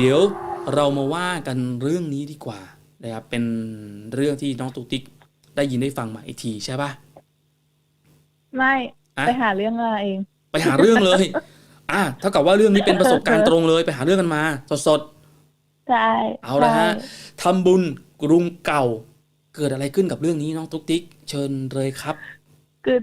เดี๋ยวเรามาว่ากันเรื่องนี้ดีกว่านะครับเป็นเรื่องที่น้องตุ๊กติ๊กได้ยินได้ฟังมาอีกทีใช่ปะไม่อะไปหาเรื่องมาเอง ไปหาเรื่องเลย อะเท่ากับว่าเรื่องนี้เป็นประสบการณ์ตรงเลย ไปหาเรื่องกันมา สดใช่ๆเอาละฮะใช่ทำบุญกรุงเก่า เกิดอะไรขึ้นกับเรื่องนี้น้องตุ๊กติ๊กเชิญเลยครับ คือ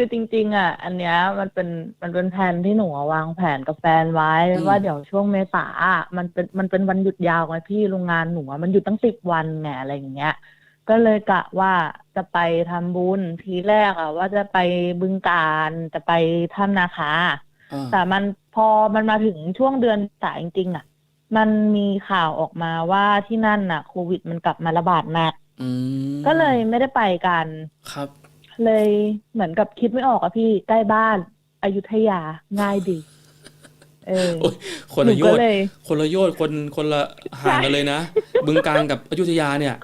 คือจริง ๆ อะ อันเนี้ยมันเป็นมันเป็นแผนที่หนูอะวางแผนกับแฟนไว้อืม ว่าเดี๋ยวช่วงเมษาอะมันเป็นมันเป็นวันหยุดยาวไงพี่โรงงานหนูอะมันหยุดตั้งสิบวันไงอะไรอย่างเงี้ย ก็เลยกะว่าจะไปทำบุญทีแรกอะว่าจะไปบึงการจะไปถ้ำนาคา อ่าแต่มันพอมันมาถึงช่วงเดือนสายจริงๆอะ มันมีข่าวออกมาว่าที่นั่นน่ะ โควิดมันกลับมาระบาดหนัก อืมก็เลยไม่ได้ไปกัน ครับ เลยเหมือนกับคิดไม่ออกอะพี่ใกล้บ้านอยุธยาง่ายดี เออ โอ้ยคนหนูละโยก็ชน์เลย คนละโยชน์คนคนละห่างกันเลยนะบึงการกับอยุธยาเนี่ย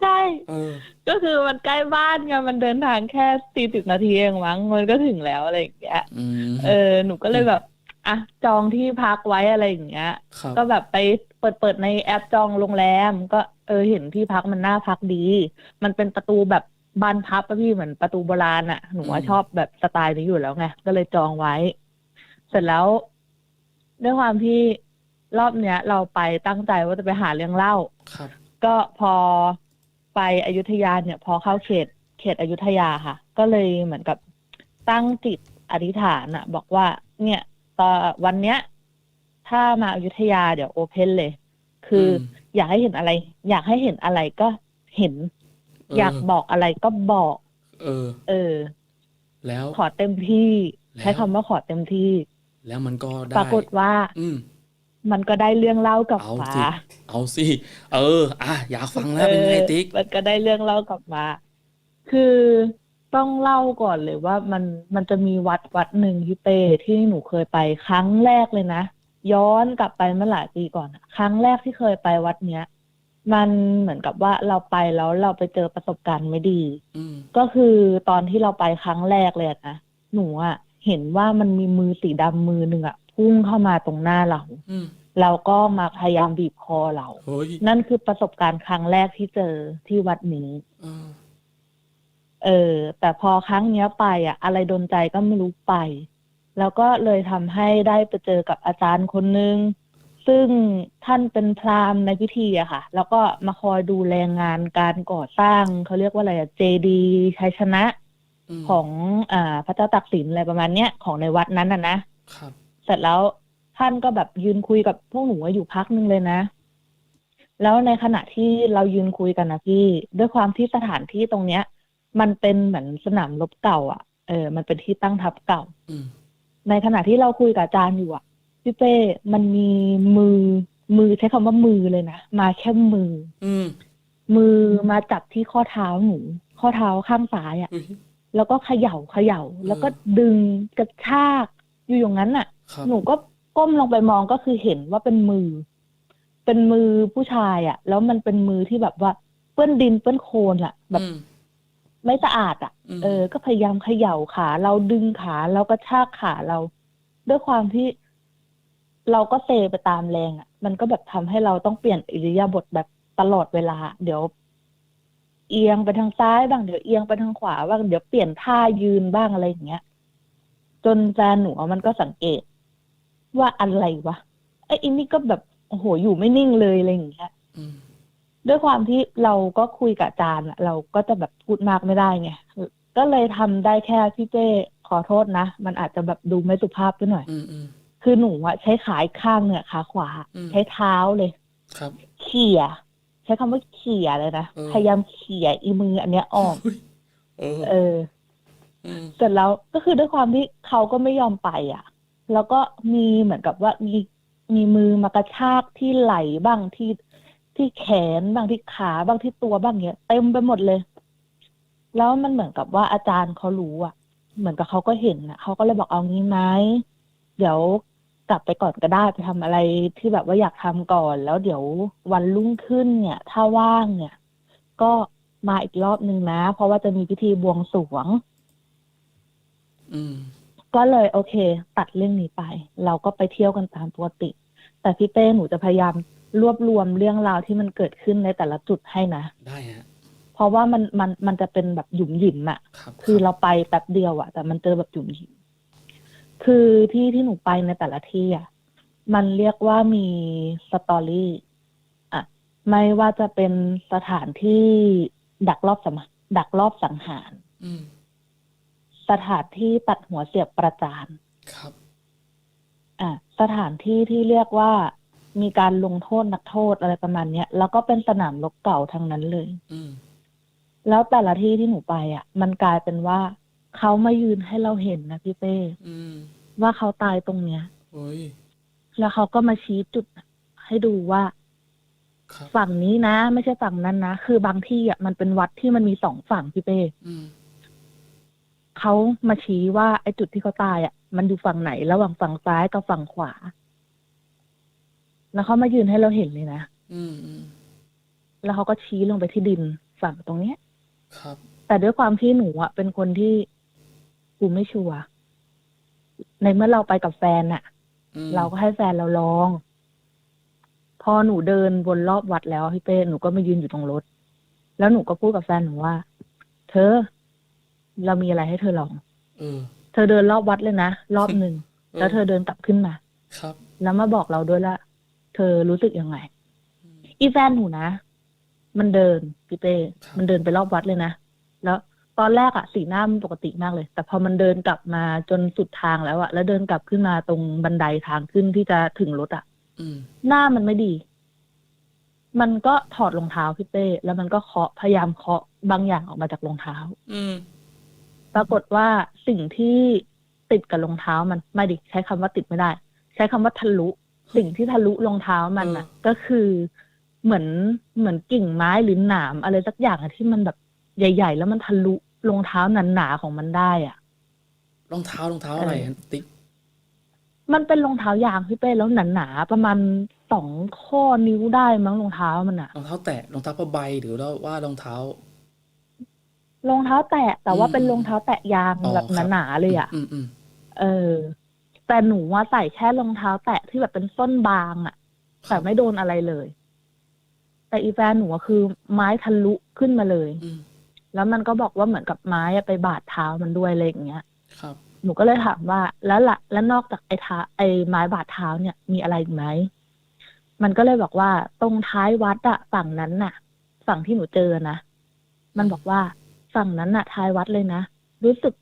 ใช่ เออ ก็คือมันใกล้บ้านไงมันเดินทางแค่สี่สิบนาทีเองมั้งมันก็ถึงแล้วอะไรอย่างเงี้ย อืมเออหนูก็เลยแบบอะจองที่พักไว้อะไรอย่างเงี้ย ครับ ก็แบบไปเปิดเปิดในแอปจองโรงแรม ก็เออเห็นที่พักมันน่าพักดี มันเป็นประตูแบบ บานพับอะพี่เหมือนประตูโบราณอะหนูว่าอืมชอบแบบสไตล์นี้อยู่แล้วไงก็เลยจองไว้ เสร็จแล้วด้วยความที่รอบเนี้ย เราไปตั้งใจว่าจะไปหาเรื่องเล่าครับ ก็พอไปอยุธยาเนี่ย พอเข้าเขต เขตอยุธยาค่ะ ก็เลยเหมือนกับตั้งจิตอธิษฐานอะบอกว่า เนี่ยตอนวันเนี้ย ถ้ามาอยุธยาเดี๋ยวโอเพนเลย คืออมอยากให้เห็นอะไร อยากให้เห็นอะไรก็เห็นเอออยากบอกอะไรก็บอก เออ เออ แล้วขอเต็มที่แล้วใช้คำว่าขอเต็มที่ แล้วมันก็ได้ปรากฏว่า อืมมันก็ได้เรื่องเล่ากลับเอามาสิเอาสิเออ อะอยากฟังแล้วเป็นไงติ๊กมันก็ได้เรื่องเล่ากลับมา คือต้องเล่าก่อนเลยว่ามันมันจะมีวัดวัดหนึ่งที่เป้ที่หนูเคยไปครั้งแรกเลยนะ ย้อนกลับไปเมื่อหลายปีก่อนอะครั้งแรกที่เคยไปวัดเนี้ย มันเหมือนกับว่าเราไปแล้วเราไปเจอประสบการณ์ไม่ดี อืม ก็คือตอนที่เราไปครั้งแรกเลยอะนะหนูอะเห็นว่ามันมีมือสีดำมือหนึ่งอะพุ่งเข้ามาตรงหน้าเราอืมแล้วก็มาพยายามบีบคอเราเฮ้ยนั่นคือประสบการณ์ครั้งแรกที่เจอที่วัดนี้ เออเออ แต่พอครั้งเนี้ยไปอะ อะไรดนใจก็ไม่รู้ไป แล้วก็เลยทำให้ได้ไปเจอกับอาจารย์คนนึง ซึ่งท่านเป็นพราหมณ์ในพิธีอะค่ะ แล้วก็มาคอยดูแลงานการก่อสร้างเขาเรียกว่าอะไรอะเจดีชัยชนะมของอ่าพระเจ้าตากสินอะไรประมาณเนี้ยของในวัดนั้นน่ะนะครับเสร็จแล้วท่านก็แบบยืนคุยกับพวกหนูอยู่พักหนึงเลยนะ แล้วในขณะที่เรายืนคุยกันนะพี่ ด้วยความที่สถานที่ตรงเนี้ย มันเป็นเหมือนสนามรบเก่า อะ เออ มันเป็นที่ตั้งทัพเก่าอืมในขณะที่เราคุยกับอาจารย์อยู่อะ พี่เป้มันมีมือมือใช้คำว่ามือเลยนะ มาแค่มือ อืมมือมาจับที่ข้อเท้าหนู ข้อเท้าข้างซ้ายอะเฮ้ยแล้วก็เขย่าเขย่า แล้วก็ดึงกระชากอยู่อย่างนั้นน่ะครับหนูก็ก้มลงไปมองก็คือเห็นว่าเป็นมือ เป็นมือผู้ชายอะ่ะ แล้วมันเป็นมือที่แบบว่าเปื้อนดินเปื้อนโคลนอะ่ะ แบบอืมไม่สะอาดอะ่ะมเออ ก็พยายามเขย่าขา เราดึงขาเราก็ชากขาเรา ด้วยความที่ เราก็เซไปตามแรงอะ่ะ มันก็แบบทำให้เราต้องเปลี่ยนอิริยาบถแบบตลอดเวลา เดี๋ยว เอียงไปทางซ้ายบ้างเดี๋ยวเอียงไปทางขวาบ้างเดี๋ยวเปลี่ยนท่ายืนบ้างอะไรอย่างเงี้ย จนแฟนหนูอะมันก็สังเกต ว่าอะไรวะไอ้อินนี่ก็แบบโอ้โหอยู่ไม่นิ่งเลยอะไรอย่างเงี้ยอืมด้วยความที่เราก็คุยกับอาจารย์อะเราก็จะแบบพูดมากไม่ได้ไงก็เลยทำได้แค่พี่เจ้ขอโทษนะ มันอาจจะแบบดูไม่สุภาพไปหน่อย อืมอืม คือหนูอะใช้ขาอีกข้างเนี่ยขาขวา อืม ใช้เท้าเลย ครับ เขี่ย ใช้คำว่าเขี่ยเลยนะเออ พยายามเขี่ยอีมืออันเนี้ยออกเฮ้ยเออเออ อืม เสร็จแล้วก็คือด้วยความที่เขาก็ไม่ยอมไปอะ แล้วก็มีเหมือนกับว่ามีมีมือมากระชากที่ไหล่บ้างที่ที่แขนบ้างที่ขาบ้างที่ตัวบ้างเนี้ยเต็มไปหมดเลย แล้วมันเหมือนกับว่าอาจารย์เขารู้อะ เหมือนกับเขาก็เห็นอะเขาก็เลยบอกเอางี้ไหมเดี๋ยว กลับไปก่อนก็ได้ไปทำอะไรที่แบบว่าอยากทำก่อน แล้วเดี๋ยววันรุ่งขึ้นเนี่ย ถ้าว่างเนี่ย ก็มาอีกรอบนึงนะ เพราะว่าจะมีพิธีบวงสรวง อืม ก็เลยโอเค ตัดเรื่องนี้ไป เราก็ไปเที่ยวกันตามปกติ แต่พี่เป้หนูจะพยายามรวบรวมเรื่องราวที่มันเกิดขึ้นในแต่ละจุดให้นะ ได้ฮะ เพราะว่ามันมันมันจะเป็นแบบหยุมหยิมอะครับคือรับเราไปแป๊บเดียวอะแต่มันเจอแบบหยุมหยิม คือที่ที่หนูไปในแต่ละที่อะมันเรียกว่ามีสตอรี่อะไม่ว่าจะเป็นสถานที่ดักรอบสังดักรอบสังหารอืมสถานที่ตัดหัวเสียบประจานครับอะสถานที่ที่เรียกว่ามีการลงโทษนักโทษอะไรประมาณเนี้ยแล้วก็เป็นสนามรบเก่าทั้งนั้นเลยอืมแล้วแต่ละที่ที่หนูไปอะ มันกลายเป็นว่า เขามายืนให้เราเห็นนะพี่เป้อืมว่าเขาตายตรงเนี้ย โอ้ยแล้วเขาก็มาชี้จุดให้ดูว่าครับ ฝั่งนี้นะไม่ใช่ฝั่งนั้นนะคือบางที่อะมันเป็นวัดที่มันมีสองฝั่งพี่เป้อืมเขามาชี้ว่าไอ้จุดที่เขาตายอะ มันอยู่ฝั่งไหนระหว่างฝั่งซ้ายกับฝั่งขวา แล้วเขามายืนให้เราเห็นเลยนะอืมอืมแล้วเขาก็ชี้ลงไปที่ดินฝั่งตรงเนี้ย ครับ แต่ด้วยความที่หนูอะเป็นคนที่ กูไม่ชัวร์ในเมื่อเราไปกับแฟนน่ะอืมเราก็ให้แฟนเราลอง พอหนูเดินวนรอบวัดแล้วพี่เป้หนูก็มายืนอยู่ตรงรถ แล้วหนูก็พูดกับแฟนหนูว่า เธอ เรามีอะไรให้เธอลองเออเธอเดินรอบวัดเลยนะรอบหนึ่งแล้วเธอเดินกลับขึ้นมา ครับ แล้วมาบอกเราด้วยละเธอรู้สึกยังไง อีแฟนหนูนะ มันเดินพี่เป้ครับมันเดินไปรอบวัดเลยนะ แล้ว ตอนแรกอะสีหน้ามันปกติมากเลย แต่พอมันเดินกลับมาจนสุดทางแล้วอะแล้วเดินกลับขึ้นมาตรงบันไดทางขึ้นที่จะถึงรถอะอืม หน้ามันไม่ดี มันก็ถอดรองเท้าพี่เป้แล้วมันก็เคาะพยายามเคาะบางอย่างออกมาจากรองเท้า อืม ปรากฏว่าสิ่งที่ติดกับรองเท้ามันไม่ดิใช้คำว่าติดไม่ได้ ใช้คำว่าทะลุ สิ่งที่ทะลุรองเท้ามันน่ะ ก็คือเหมือนเหมือนกิ่งไม้หรือหนามอะไรสักอย่างอะที่มันแบบ ใหญ่ ๆ แล้วมันทะลุรองเท้าหนาๆของมันได้อะรองเท้ารองเท้าอะไรเออฮะติ๊กมันเป็นรองเท้ายางพี่เป้แล้วหนาๆประมาณสองข้อนิ้วได้มั้งรองเท้ามันอะรองเท้าแตะรองเท้าผ้าใบหรือว่ารองเท้ารองเท้าแตะ แต่ว่าอืมเป็นรองเท้าแตะยางอ๋อแบบครับหนาๆเลยอะอืมอืมเออ แต่หนูว่าใส่แค่รองเท้าแตะที่แบบเป็นส้นบางอะ แต่ไม่โดนอะไรเลย แต่อีแฟนหนูอะคือไม้ทะลุขึ้นมาเลยอืม แล้วมันก็บอกว่าเหมือนกับไม้อะไปบาดเท้ามันด้วยอะไรอย่างเงี้ยครับ หนูก็เลยถามว่าแล้วละแล้วนอกจากไอ้เท้าไอ้ไม้บาดเท้าเนี่ยมีอะไรอีกไหมมันก็เลยบอกว่าตรงท้ายวัดอะฝั่งนั้นน่ะ ฝั่งที่หนูเจอนะมันบอกว่าฝั่งนั้นน่ะ ท้ายวัดเลยนะรู้สึก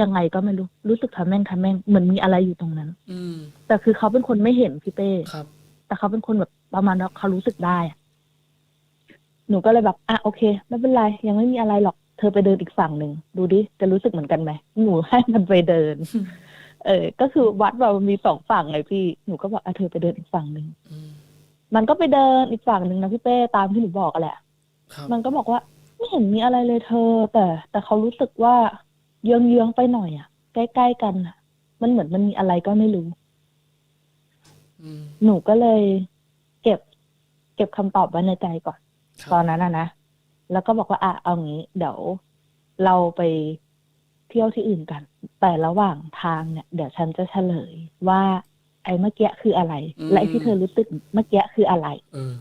ยังไงก็ไม่รู้รู้สึกทะแม่งทะแม่งเหมือนมีอะไรอยู่ตรงนั้น อืมแต่คือเขาเป็นคนไม่เห็นพี่เป้ครับ แต่เขาเป็นคนแบบประมาณว่าเขารู้สึกได้อะ หนูก็เลยแบบอะโอเคไม่เป็นไรยังไม่มีอะไรหรอกเธอไปเดินอีกฝั่งหนึ่งดูดิจะรู้สึกเหมือนกันไหมหนูให้มันไปเดิน เออ ก็คือวัดเรามีสองฝั่งไงพี่หนูก็บอกอะเธอไปเดินอีกฝั่งหนึ่งอืมมันก็ไปเดินอีกฝั่งหนึ่งนะพี่เป้ตามที่หนูบอกอะแหละครับมันก็บอกว่าไม่เห็นมีอะไรเลยเธอ แต่ แต่เขารู้สึกว่าเยื้องเยื้องๆไปหน่อยอะใกล้ๆกันอะมันเหมือนมันมีอะไรก็ไม่รู้อืมหนูก็เลย เก็บ เก็บคำตอบไว้ในใจก่อนครับ ตอนนั้นอะนะแล้วก็บอกว่าอะเอางี้ เดี๋ยวเราไปเที่ยวที่อื่นกัน แต่ระหว่างทางเนี่ยเดี๋ยวฉันจะเฉลยว่า ไอ้เมื่อกี้คืออะไรและไอ้ที่เธอรู้สึกเมื่อกี้คืออะไร เออ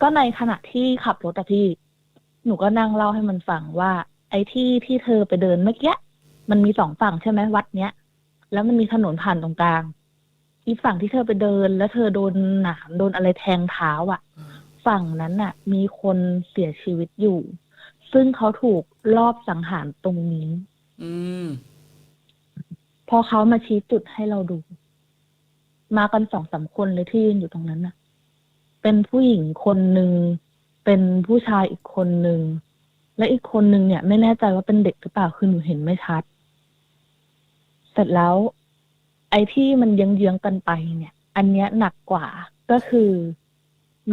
ก็ในขณะที่ขับรถอะพี่ หนูก็นั่งเล่าให้มันฟังว่า ไอ้ที่ที่เธอไปเดินเมื่อกี้มันมีสองฝั่งใช่ไหมวัดเนี้ย แล้วมันมีถนนผ่านตรงกลาง อีกฝั่งที่เธอไปเดิน แล้วเธอโดนหนามโดนอะไรแทงเท้าอะอ่า ฝั่งนั้นน่ะ มีคนเสียชีวิตอยู่ ซึ่งเขาถูกลอบสังหารตรงนี้ อืม พอเขามาชี้จุดให้เราดู มากันสองสามคนเลยที่ยืนอยู่ตรงนั้นน่ะ เป็นผู้หญิงคนหนึ่งเป็นผู้ชายอีกคนหนึ่งและอีกคนหนึ่งเนี่ย ไม่แน่ใจว่าเป็นเด็กหรือเปล่าคือหนูเห็นไม่ชัด เสร็จแล้ว ไอ้ที่มันเยื้องๆกันไปเนี่ย อันเนี้ยหนักกว่าก็คือ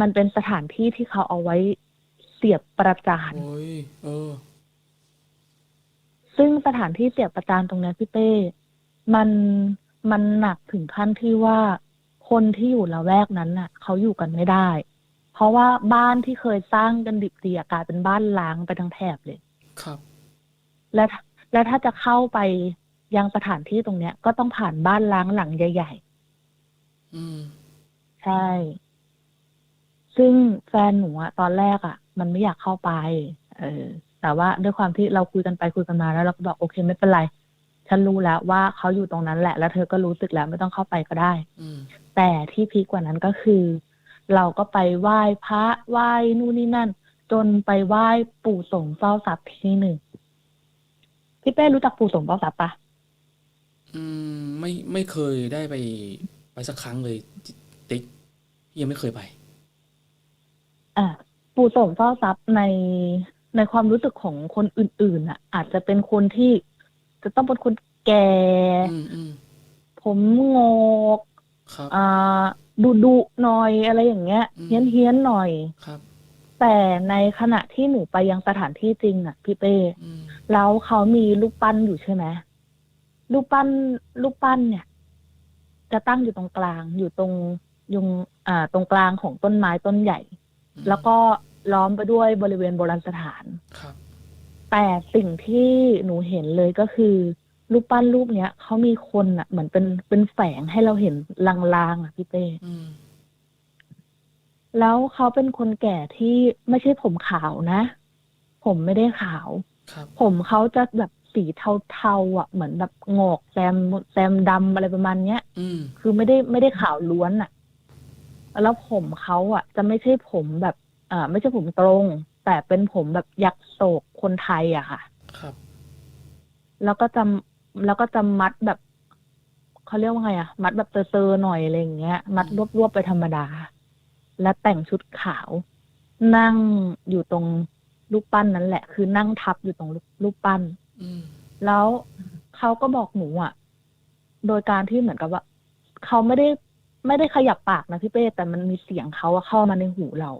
มันเป็นสถานที่ที่เขาเอาไว้เสียบประจาน โอ้ยเออ ซึ่งสถานที่เสียบประจานตรงเนี้ยพี่เป้มันมันหนักถึงขั้นที่ว่าคนที่อยู่ละแวกนั้นน่ะ เขาอยู่กันไม่ได้ เพราะว่าบ้านที่เคยสร้างกันดิบดีอะกลายเป็นบ้านล้างไปทั้งแถบเลย ครับ และและถ้าจะเข้าไปยังสถานที่ตรงเนี้ย ก็ต้องผ่านบ้านล้างหลังใหญ่ อืมใช่ ซึ่งแฟนหนูอะตอนแรกอะมันไม่อยากเข้าไป เออ แต่ว่าด้วยความที่เราคุยกันไปคุยกันมาแล้วเราก็บอกโอเคไม่เป็นไรฉันรู้แล้วว่าเขาอยู่ตรงนั้นแหละ แล้วเธอก็รู้สึกแล้วไม่ต้องเข้าไปก็ได้อืมแต่ที่พีคกว่านั้นก็คือ เราก็ไปไหว้พระไหว้นู่นนี่นั่น จนไปไหว้ปู่สงเฝ้าทรัพย์ที่หนึ่งพี่เป้รู้จักปู่สงเฝ้าทรัพย์ปะอืม ไม่ไม่เคยได้ไป ไปสักครั้งเลย ติ๊กพี่ยังไม่เคยไป อะปู่สงเฝ้าทรัพย์ในในความรู้สึกของคนอื่นๆอะ อาจจะเป็นคนที่จะต้องเป็นคนแก่ อืมอืมผมงอกครับ อ่าดุดุๆหน่อยอะไรอย่างเงี้ยอืม เฮี้ยนเฮี้ยนๆหน่อย ครับ แต่ในขณะที่หนูไปยังสถานที่จริงอะ พี่เป้ อืมแล้วเขามีรูปปั้นอยู่ใช่ไหมรูปปั้นรูปปั้นเนี่ย จะตั้งอยู่ตรงกลางอยู่ตรงยุงอ่าตรงกลางของต้นไม้ต้นใหญ่อืม แล้วก็ล้อมไปด้วยบริเวณโบราณสถาน ครับ แต่สิ่งที่หนูเห็นเลยก็คือรูปปั้นรูปเนี้ยเขามีคนอะ เหมือนเป็นเป็นแฝงให้เราเห็นลางๆอะพี่เป้อืม แล้วเขาเป็นคนแก่ที่ไม่ใช่ผมขาวนะ ผมไม่ได้ขาว ครับ ผมเขาจะแบบสีเทาๆอะ เหมือนแบบงอกแซมแซมดำอะไรประมาณเนี้ย อืม คือไม่ได้ไม่ได้ขาวล้วนอะ แล้วผมเขาอะ จะไม่ใช่ผมแบบอ่าไม่ใช่ผมตรง แต่เป็นผมแบบยักษ์โศกคนไทยอะค่ะ ครับ แล้วก็จะแล้วก็จะมัดแบบเขาเรียกว่าไงอะมัดแบบเตอๆหน่อยอะไรอย่างเงี้ย มัดรวบๆไปธรรมดา และแต่งชุดขาว นั่งอยู่ตรงรูปปั้นนั้นแหละ คือนั่งทับอยู่ตรงรูปปั้นอืมแล้วเขาก็บอกหนูอะโดยการที่เหมือนกับว่าเขาไม่ได้ ไม่ได้ขยับปากนะพี่เป้แต่มันมีเสียงเขาอะเข้ามาในหูเรา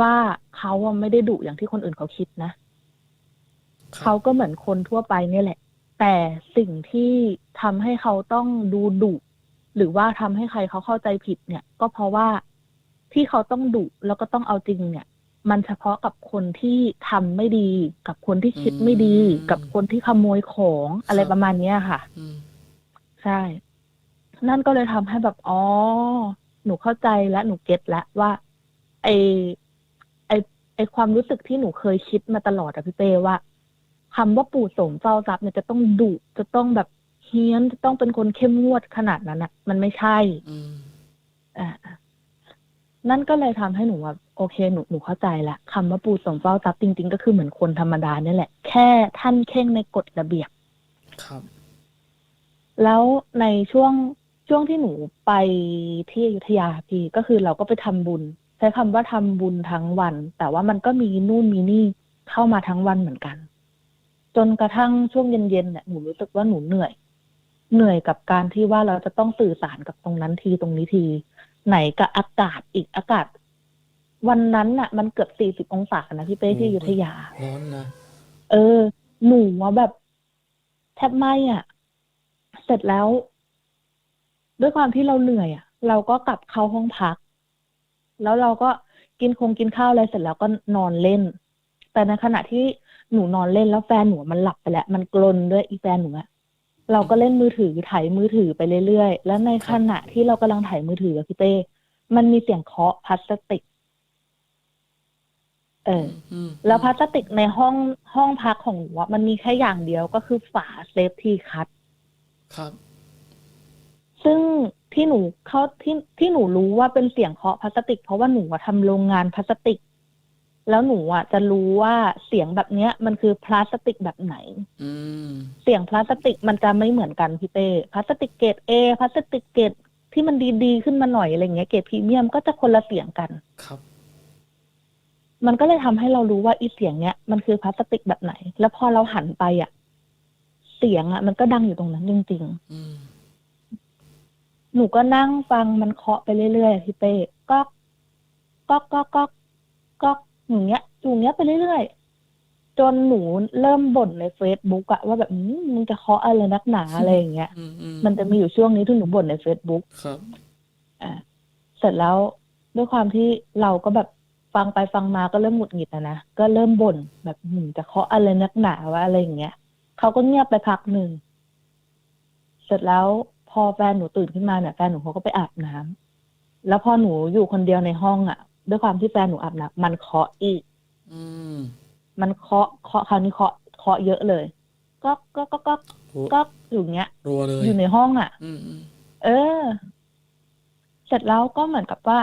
ว่าเขาอะไม่ได้ดุอย่างที่คนอื่นเขาคิดนะครัเขาบก็เหมือนคนทั่วไปเนี่ยแหละ แต่สิ่งที่ทำให้เขาต้องดูดุหรือว่าทำให้ใครเขาเข้าใจผิดเนี่ย ก็เพราะว่าที่เขาต้องดุแล้วก็ต้องเอาจริงเนี่ย มันเฉพาะกับคนที่ทำไม่ดี กับคนที่คิดไม่ดี กับคนที่ขโมยของอะไรประมาณเนี้ยค่ะอืมใช่ นั่นก็เลยทำให้แบบอ๋อหนูเข้าใจและหนูเก็ตแล้วว่า ไอไอไอความรู้สึกที่หนูเคยคิดมาตลอดอะพี่เป้ว่าคำว่าปู่โสมเฝ้าทรัพย์เนี่ยจะต้องดุจะต้องแบบเฮี้ยนจะต้องเป็นคนเข้มงวดขนาดนั้นอะมันไม่ใช่อืมอ่านั่นก็เลยทำให้หนูว่าโอเคหนูหนูเข้าใจละคำว่าปู่โสมเฝ้าทรัพย์จริง ๆ ก็คือเหมือนคนธรรมดาเนี่ยแหละ แค่ท่านเข่งในกฎระเบียบ ครับ แล้วในช่วง ช่วงที่หนูไปที่อยุธยาพี่ก็คือเราก็ไปทำบุญ ใช้คำว่าทำบุญทั้งวัน แต่ว่ามันก็มีนู่นมีนี่เข้ามาทั้งวันเหมือนกัน จนกระทั่งช่วงเย็นๆเนี่ยหนูรู้สึกว่าหนูเหนื่อย เหนื่อยกับการที่ว่าเราจะต้องสื่อสารกับตรงนั้นทีตรงนี้ที ไหนกับอากาศอีกอากาศ วันนั้นน่ะ มันเกือบสี่สิบองศานะพี่เป้ที่อยุธยาร้อนนะเออ หนูว่าแบบแทบไหมอะ เสร็จแล้ว ด้วยความที่เราเหนื่อยอะ เราก็กลับเข้าห้องพัก แล้วเราก็กินคงกินข้าวอะไรเสร็จแล้วก็นอนเล่น แต่ในขณะที่หนูนอนเล่นแล้วแฟนหนูมันหลับไปแล้ว มันกลนด้วยอีแฟนหนูอะเราก็เล่นมือถือถ่ายมือถือไปเรื่อยๆ แล้วในขณะที่เรากำลังถ่ายมือถืออะพี่เต้ มันมีเสียงเคาะพลาสติก เอออืมแล้วพลาสติกในห้องห้องพักของหนูอะมันมีแค่อย่างเดียวก็คือฝาเซฟทีคัทครับ ซึ่งที่หนูเขาที่ที่หนูรู้ว่าเป็นเสียงเคาะพลาสติก เพราะว่าหนูอะทำโรงงานพลาสติก แล้วหนูอะจะรู้ว่าเสียงแบบเนี้ย มันคือพลาสติกแบบไหนอืมเสียงพลาสติกมันจะไม่เหมือนกันพี่เต้พลาสติกเกรดเอพลาสติกเกรดที่มันดีๆขึ้นมาหน่อยอะไรเงี้ยเกรดพรีเมียมก็จะคนละเสียงกันครับ มันก็เลยทำให้เรารู้ว่าอีเสียงเนี้ยมันคือพลาสติกแบบไหน แล้วพอเราหันไปอะ เสียงอะ มันก็ดังอยู่ตรงนั้นจริงอืมๆ หนูก็นั่งฟังมันเคาะไปเรื่อยๆอะพี่เป้ก็ก็ก็ก็ก็อย่างเงี้ยอยู่เงี้ยไปเรื่อยๆจนหนูเริ่มบ่นในเฟซบุ๊กอะว่าแบบอืมมึงจะเคาะอะไรนักหนาอะไรอย่างเงี้ยอืมอืมมันจะมีอยู่ช่วงนี้ที่หนูบ่นในเฟซบุ๊กครับ อ่าเสร็จแล้วด้วยความที่เราก็แบบฟังไปฟังมาก็เริ่มหงุดหงิดนะนะก็เริ่มบ่นแบบหืมจะเคาะอะไรนักหนาวะอะไรอย่างเงี้ยเขาก็เงียบไปพักหนึ่งเสร็จแล้ว พอแฟนหนูตื่นขึ้นมาเนี่ยแฟนหนูเขาก็ไปอาบน้ำแล้วพอหนูอยู่คนเดียวในห้องอะ ด้วยความที่แฟนหนูอาบน้ำมันเคาะอีกอืมมันเคาะเคาะคราวนี้เคาะเคาะเยอะเลย ก็ก็ก็ก็โอ้ก็อยู่เงี้ยรัวเลยอยู่ในห้องอะอืมอืมเออ เสร็จแล้วก็เหมือนกับว่า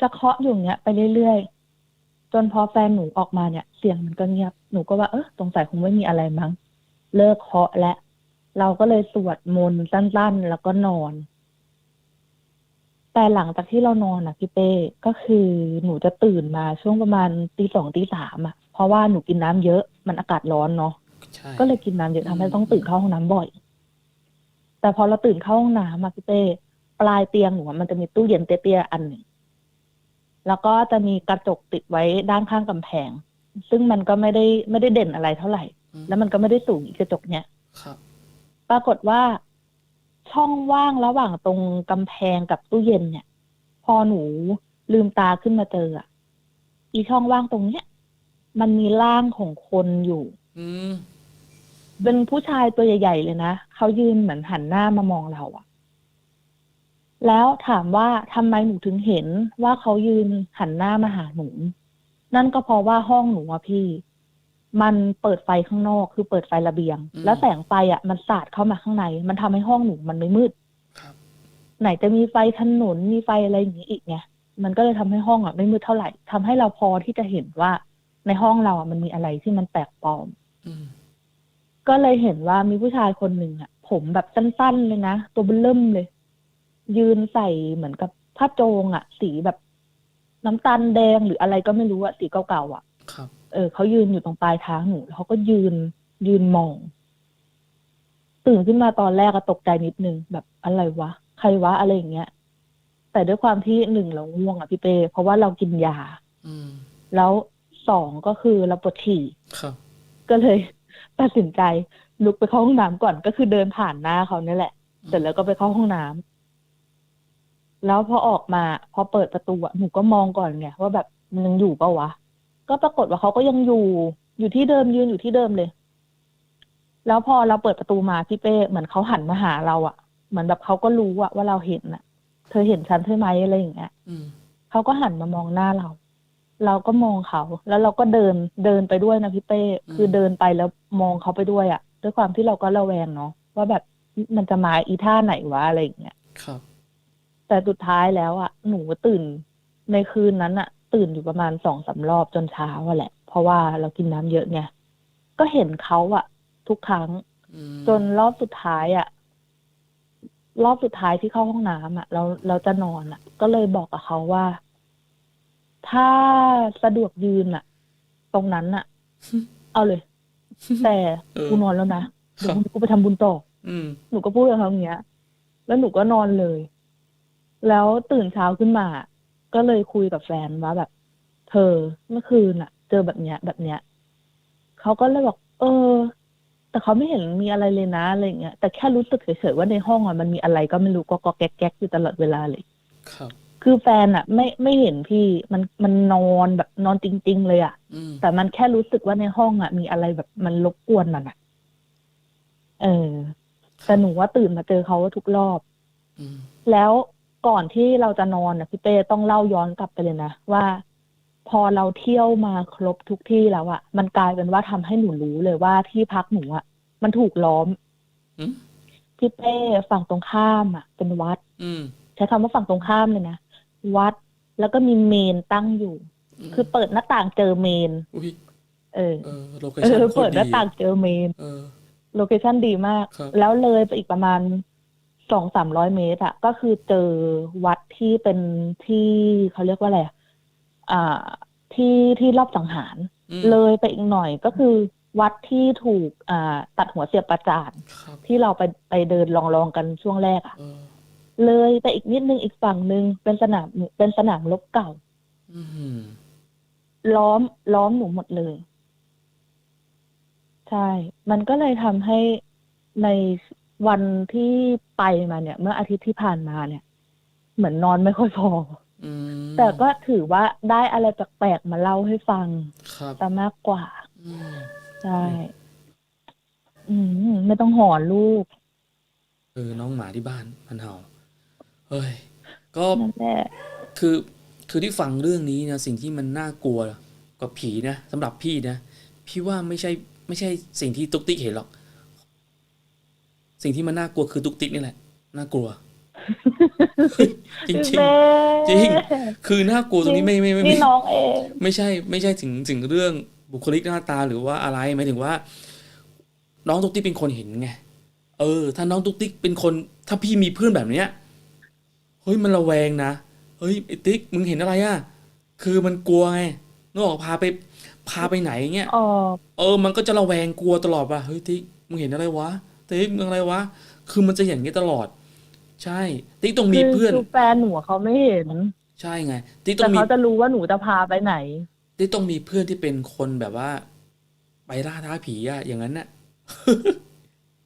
จะเคาะอยู่อย่างเงี้ยไปเรื่อยๆจนพอแฟนหนูออกมาเนี่ย เสียงมันก็เงียบหนูก็ว่าเออสงสัยคงไม่มีอะไรมั้ง เลิกเคาะและ เราก็เลยสวดมนต์สั้น ๆ แล้วก็นอน แต่หลังจากที่เรานอนอะพี่เป้ก็คือหนูจะตื่นมาช่วงประมาณตีสองตีสามอะ เพราะว่าหนูกินน้ำเยอะมันอากาศร้อนเนาะใช่ก็เลยกินน้ำเยอะทำให้ต้องตื่นเข้าห้องน้ำบ่อย แต่พอเราตื่นเข้าห้องน้ำอะพี่เต้ปลายเตียงหนูอะมันจะมีตู้เย็นเตี้ยๆอันหนึ่งแล้วก็จะมีกระจกติดไว้ด้านข้างกำแพง ซึ่งมันก็ไม่ได้ไม่ได้เด่นอะไรเท่าไหร่อืมแล้วมันก็ไม่ได้สูงอีกกระจกเนี้ยครับ ปรากฏว่าช่องว่างระหว่างตรงกำแพงกับตู้เย็นเนี่ย พอหนูลืมตาขึ้นมาเจออะอีช่องว่างตรงเนี้ยมันมีร่างของคนอยู่ อืมเป็นผู้ชายตัวใหญ่ ๆ เลยนะเขายืนเหมือนหันหน้ามามองเราอะแล้วถามว่าทำไมหนูถึงเห็นว่าเขายืนหันหน้ามาหาหนู นั่นก็เพราะว่าห้องหนูอะพี่ มันเปิดไฟข้างนอกคือเปิดไฟระเบียง แล้วแสงไฟอะมันสาดเข้ามาข้างใน มันทำให้ห้องหนูมันไม่มืดครับไหนจะมีไฟถนนมีไฟอะไรอย่างนี้อีกไงมันก็เลยทำให้ห้องอะไม่มืดเท่าไหร่ทำให้เราพอที่จะเห็นว่าในห้องเราอะมันมีอะไรที่มันแปลกปลอมอืมก็เลยเห็นว่ามีผู้ชายคนหนึ่งอะ ผมแบบสั้นๆเลยนะตัวเบิ่มเลย ยืนใส่เหมือนกับผ้าโจงอะ สีแบบน้ำตาลแดงหรืออะไรก็ไม่รู้อะสีเก่าๆอะ ครับ เออเขายืนอยู่ตรงปลายเท้าหนูแล้วเขาก็ยืนยืนมอง ตื่นขึ้นมาตอนแรกก็ตกใจนิดนึงแบบอะไรวะใครวะอะไรอย่างเงี้ย แต่ด้วยความที่หนึ่งเราง่วงอะพี่เป้เพราะว่าเรากินยาอืมแล้วสองก็คือเราปวดฉี่ครับก็เลยตัดสินใจลุกไปเข้าห้องน้ำก่อนก็คือเดินผ่านหน้าเขาเนี่ยแหละ เสร็จแล้วก็ไปเข้าห้องน้ำแล้วพอออกมา พอเปิดประตูอะหนูก็มองก่อนไงว่าแบบมันยังอยู่ปะวะ ก็ปรากฏว่าเขาก็ยังอยู่ อยู่ที่เดิมยืนอยู่ที่เดิมเลย แล้วพอเราเปิดประตูมาพี่เป้เหมือนเขาหันมาหาเราอะเหมือนแบบเขาก็รู้อะว่าเราเห็นอะเธอเห็นฉันใช่ไหมอะไรอย่างเงี้ยอืมเขาก็หันมามองหน้าเรา เราก็มองเขา แล้วเราก็เดินเดินไปด้วยนะพี่เป้ คือเดินไปแล้วมองเขาไปด้วยอะด้วยความที่เราก็ระแวงเนาะว่าแบบมันจะมาอีท่าไหนวะอะไรอย่างเงี้ยครับ แต่สุดท้ายแล้วอะหนูตื่นในคืนนั้นอะ ตื่นอยู่ประมาณสองสามรอบจนเช้าอะแหละ เพราะว่าเรากินน้ำเยอะไงก็เห็นเขาอะทุกครั้งอืมจนรอบสุดท้ายอะรอบสุดท้ายที่เข้าห้องน้ำอะเราเราจะนอนอะก็เลยบอกกับเขาว่า ถ้าสะดวกยืนอะตรงนั้นอะเอาเลย แต่เออกูนอนแล้วนะครัเดี๋ยวบกูไปทำบุญต่ออืมหนูก็พูดกับเขาอย่างเงี้ย แล้วหนูก็นอนเลย แล้วตื่นเช้าขึ้นมา ก็เลยคุยกับแฟนว่าแบบ เธอเมื่อคืนอะเจอแบบเนี้ย แบบเนี้ยเขาก็เลยบอกเออ แต่เขาไม่เห็นมีอะไรเลยนะอะไรอย่างเงี้ยแต่แค่รู้สึกเฉยๆว่าในห้องอะมันมีอะไรก็ไม่รู้ก็ก็แก๊กแก๊กอยู่ตลอดเวลาเลย ครับ คือแฟนอะไม่ไม่เห็นพี่มันมันนอนแบบนอนจริง ๆ เลยอะอืมแต่มันแค่รู้สึกว่าในห้องอะมีอะไรแบบมันรบกวนมันอะเออ แต่หนูว่าตื่นมาเจอเขาทุกรอบ อืม แล้ว ก่อนที่เราจะนอนนะพี่เป้ต้องเล่าย้อนกลับไปเลยนะว่า พอเราเที่ยวมาครบทุกที่แล้วอะมันกลายเป็นว่าทำให้หนูรู้เลยว่าที่พักหนูอะมันถูกล้อมอืมพี่เป้ฝั่งตรงข้ามอะเป็นวัด อืมใช้คำว่าฝั่งตรงข้ามเลยนะวัดแล้วก็มีเมนตั้งอยู่มคือเปิดหน้าต่างเจอเมนอุ้ยเออเออโลเคเอชั่นอโคเปิตดรหน้าดีต่างเจอเมนเออโลเคชั่นดีมากครับแล้วเลยไปอีกประมาณ สองสามร้อยเมตรอะก็คือเจอวัดที่เป็นที่เขาเรียกว่าอะไรอะอ่าที่ที่รอบสังหารอืมเลยไปอีกหน่อยก็คือวัดที่ถูกอ่าตัดหัวเสียบประจานครับที่เราไปไปเดินลองลองๆกันช่วงแรกอะเออเลยไปอีกนิดนึงอีกฝั่งหนึ่งเป็นสนามเป็นสนามรบเก่าอืมล้อมล้อมหนูหมดเลย ใช่ มันก็เลยทำให้ใน วันที่ไปมาเนี่ย เมื่ออาทิตย์ที่ผ่านมาเนี่ย เหมือนนอนไม่ค่อยพออืมแต่ก็ถือว่าได้อะไรแปลกๆมาเล่าให้ฟังครับแต่มากกว่าอืมใช่อืมไม่ต้องหอนลูกเออน้องหมาที่บ้านมันเห่าเฮ้ย ก็นั่นแหละคือคือที่ฟังเรื่องนี้นะสิ่งที่มันน่ากลัวกว่าผีนะสำหรับพี่นะ พี่ว่าไม่ใช่ ไม่ใช่สิ่งที่ตุ๊กติ๊กเห็นหรอก สิ่งที่มันน่ากลัวคือตุ๊กติ๊กนี่แหละ น่ากลัว จริงพี่จริงเป้จริง คือน่ากลัวตรงนี้ไม่ไม่ไม่นี่ไม่น้องเองไม่ใช่ ไม่ใช่ถึงถึงเรื่องบุคลิกหน้าตาหรือว่าอะไรหมายถึงว่า น้องตุ๊กติ๊กเป็นคนเห็นไงเออ ถ้าน้องตุ๊กติ๊กเป็นคน ถ้าพี่มีเพื่อนแบบเนี้ยเฮ้ยมันระแวงนะเฮ้ยไอ้ติ๊กมึงเห็นอะไรอะคือมันกลัวไงนึกออกพาไปพาไปไหนเงี้ยอ๋อเออ มันก็จะระแวงกลัวตลอดว่ะเฮ้ยติ๊กมึงเห็นอะไรวะ ติ๊กมึงอะไรวะ คือมันจะอย่างนี้ตลอด ใช่ ติ๊กต้องมีคือเพื่อน คือแฟนหนูอะเขาไม่เห็น ใช่ไง ติ๊กต้แต่องมี เขาจะรู้ว่าหนูจะพาไปไหนติ๊กต้องมีเพื่อนที่เป็นคนแบบว่า ไปล่าท้าผีอะอย่างนั้นน่ะ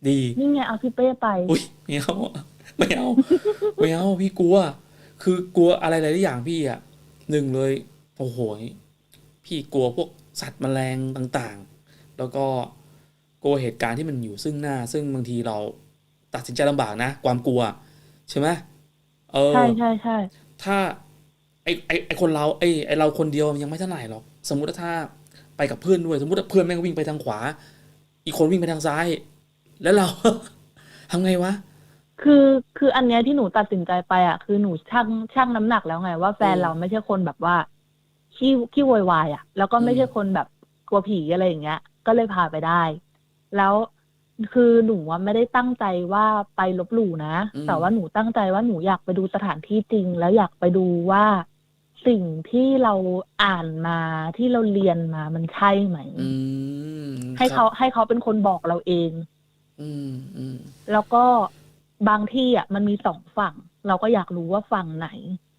ดี นี่ไงเอาพี่เป้ไป อุ้ยไม่เอาอะไม่เอาไม่เอาพี่กลัว คือกลัวอะไรหลายๆอย่างพี่อะหนึ่งเลยโอ้โหพี่กลัวพวกสัตว์แมลงต่างๆ แล้วก็ กลัวเหตุการณ์ที่มันอยู่ซึ่งหน้า ซึ่งบางทีเราตัดสินใจลำบากนะ ความกลัว ใช่ไหมเออใช่ใช่ใช่ถ้าไอไอไอคนเราไอไอเราคนเดียวมันยังไม่เท่าไหร่หรอก สมมุติว่าถ้าไปกับเพื่อนด้วย สมมติว่าเพื่อนแม่งวิ่งไปทางขวา อีกคนวิ่งไปทางซ้าย แล้วเราทำไงวะคือคืออันเนี้ยที่หนูตัดสินใจไปอะคือหนูชั่งชั่งน้ำหนักแล้วไง ว่าแฟนอืมเราไม่ใช่คนแบบว่าขี้ขี้โวยวายอะ แล้วก็ไม่อืมใช่คนแบบกลัวผีอะไรอย่างเงี้ย ก็เลยพาไปได้ แล้วคือหนูว่าไม่ได้ตั้งใจว่าไปลบหลู่นะแต่ว่าหนูตั้งใจว่าหนูอยากไปดูสถานที่จริง แล้วอยากไปดูว่าสิ่งที่เราอ่านมาที่เราเรียนมามันใช่ไหม อืมให้คเขารับให้เขาเป็นคนบอกเราเอง อืมอืมแล้วก็บางที่อะมันมีสองฝั่ง เราก็อยากรู้ว่าฝั่งไหน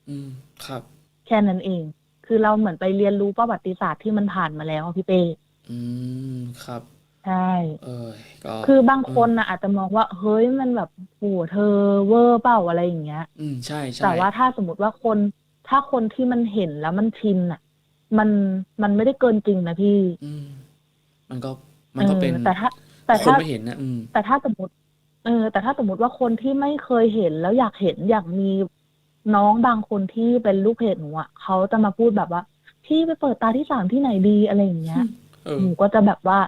อืมครับ แค่นั้นเอง คือเราเหมือนไปเรียนรู้ประวัติศาสตร์ที่มันผ่านมาแล้วอะพี่เป้ อืมครับ ใช่ เออก็คือบางคนน่ะอาจจะมองว่า เฮ้ยมันแบบโอ้เธอเวอร์เปล่าอะไรอย่างเงี้ย อืมใช่ใช่แต่ว่าถ้าสมมติว่าคนถ้าคนที่มันเห็นแล้วมันชินอะ มันมันไม่ได้เกินจริงนะพี่อืม มันก็มันก็เป็นออแต่ถ้า แต่คนถ้า ไม่เห็นนะอืม แต่ถ้าสมมติ เออ แต่ถ้าสมมติว่าคนที่ไม่เคยเห็นแล้วอยากเห็นอยากมีน้องบางคนที่เป็นลูกเพจหนูอะเขาจะมาพูดแบบว่าพี่ไปเปิดตาที่สามที่ไหนดีอะไรอย่างเงี้ย เออ หนูก็จะแบบว่า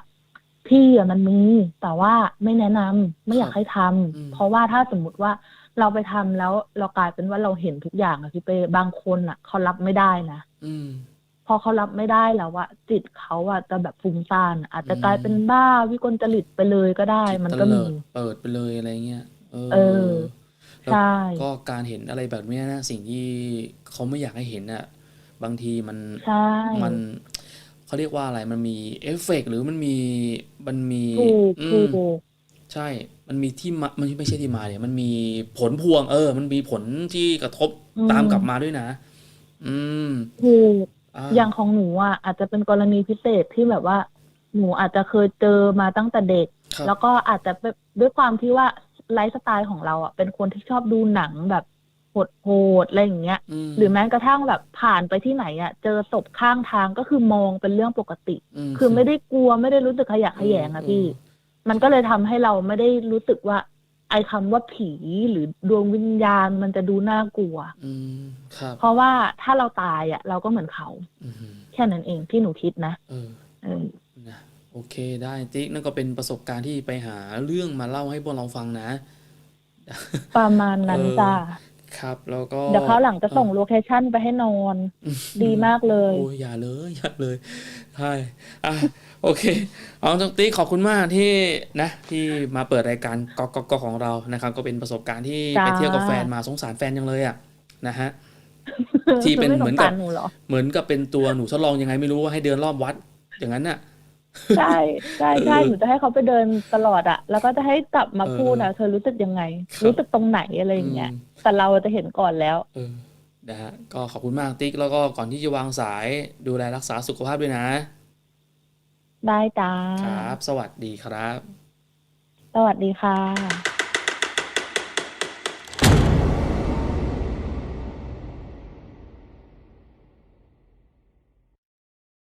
พี่อะมันมีแต่ว่าไม่แนะนำไม่อยากให้ทำอืมเพราะว่าถ้าสมมติว่าเราไปทำแล้วเรากลายเป็นว่าเราเห็นทุกอย่างอะพี่เป้บางคนอะเขารับไม่ได้นะอืมพอเขารับไม่ได้แล้วอะจิตเขาอะจะแบบฟุ้งซ่านอาจจะอืมกลายเป็นบ้าวิกลจริตไปเลยก็ได้ มันก็มีจิตเตลิดเปิดไปเลยอะไรเงี้ยเออเออแล้วใช่ก็การเห็นอะไรแบบเนี้ยนะสิ่งที่เขาไม่อยากให้เห็นน่ะบางทีมันใช่มัน เขาเรียกว่าอะไรมันมีเอฟเฟกต์หรือมันมีมันมีถูกอืถูมกใช่ มันมีที่มามันไม่ใช่ที่มาเนี่ยมันมีผลพวง เออ มันมีผลที่กระทบอืมตามกลับมาด้วยนะ อืมถูกอ่าอย่างของหนูอะอาจจะเป็นกรณีพิเศษที่แบบว่า หนูอาจจะเคยเจอมาตั้งแต่เด็กครับแล้วก็อาจจะเป็นด้วยความที่ว่าไลฟ์สไตล์ของเราอะเป็นคนที่ชอบดูหนังแบบ โหดๆอะไรอย่างเงี้ยมหรือแม้กระทั่งแบบผ่านไปที่ไหนอะ เจอศพข้างทางก็คือมองเป็นเรื่องปกติมคือไม่ได้กลัวไม่ได้รู้สึกขยะแขยงอะพี่ มันก็เลยทำให้เราไม่ได้รู้สึกว่า ไอ้คำว่าผีหรือดวงวิญญาณมันจะดูน่ากลัวอืมครับเพราะว่าถ้าเราตายอะ เราก็เหมือนเขาอืมแค่นั้นเองที่หนูคิดนะเออเออนะโอเคได้ติ๊กนั่นก็เป็นประสบการณ์ที่ไปหาเรื่องมาเล่าให้พวกเราฟังนะ ประมาณนั้นเออจ้า ครับแล้วก็เดี๋ยวเขาวหลังจะส่งโลเคชั่นไปให้นอนอืมดีมากเลย โอ้ยอย่าเลยอย่าเลยใช่อะโอเค เอาตรงติ๊กขอบคุณมากที่นะ ที่มาเปิดรายการก๊อกก๊อกก๊อกของเรานะครับ ก็เป็นประสบการณ์ที่จ้า ไปเที่ยวกับแฟนมาสงสารแฟนยังเลยอะนะฮะ ที่เป็นธไม่เหมือนสงกับสารหนูเหรอ เหมือนกับเป็นตัวหนูทดลองยังไงไม่รู้ว่าให้เดินรอบวัด อย่างนั้นน่ะ ใช่ใช่ใช่เออหนูจะให้เขาไปเดินตลอดอะแล้วก็จะให้กลับมาเออพูดอะเธอรู้สึกยังไงครับรู้สึกตรงไหนอะไรอย่างเงี้ยอืมแต่เราจะเห็นก่อนแล้วเออนะฮะก็ขอบคุณมากติ๊กแล้วก็ก่อนที่จะวางสายดูแลรักษาสุขภาพด้วยนะ ได้จ้าครับ สวัสดีครับ สวัสดีค่ะ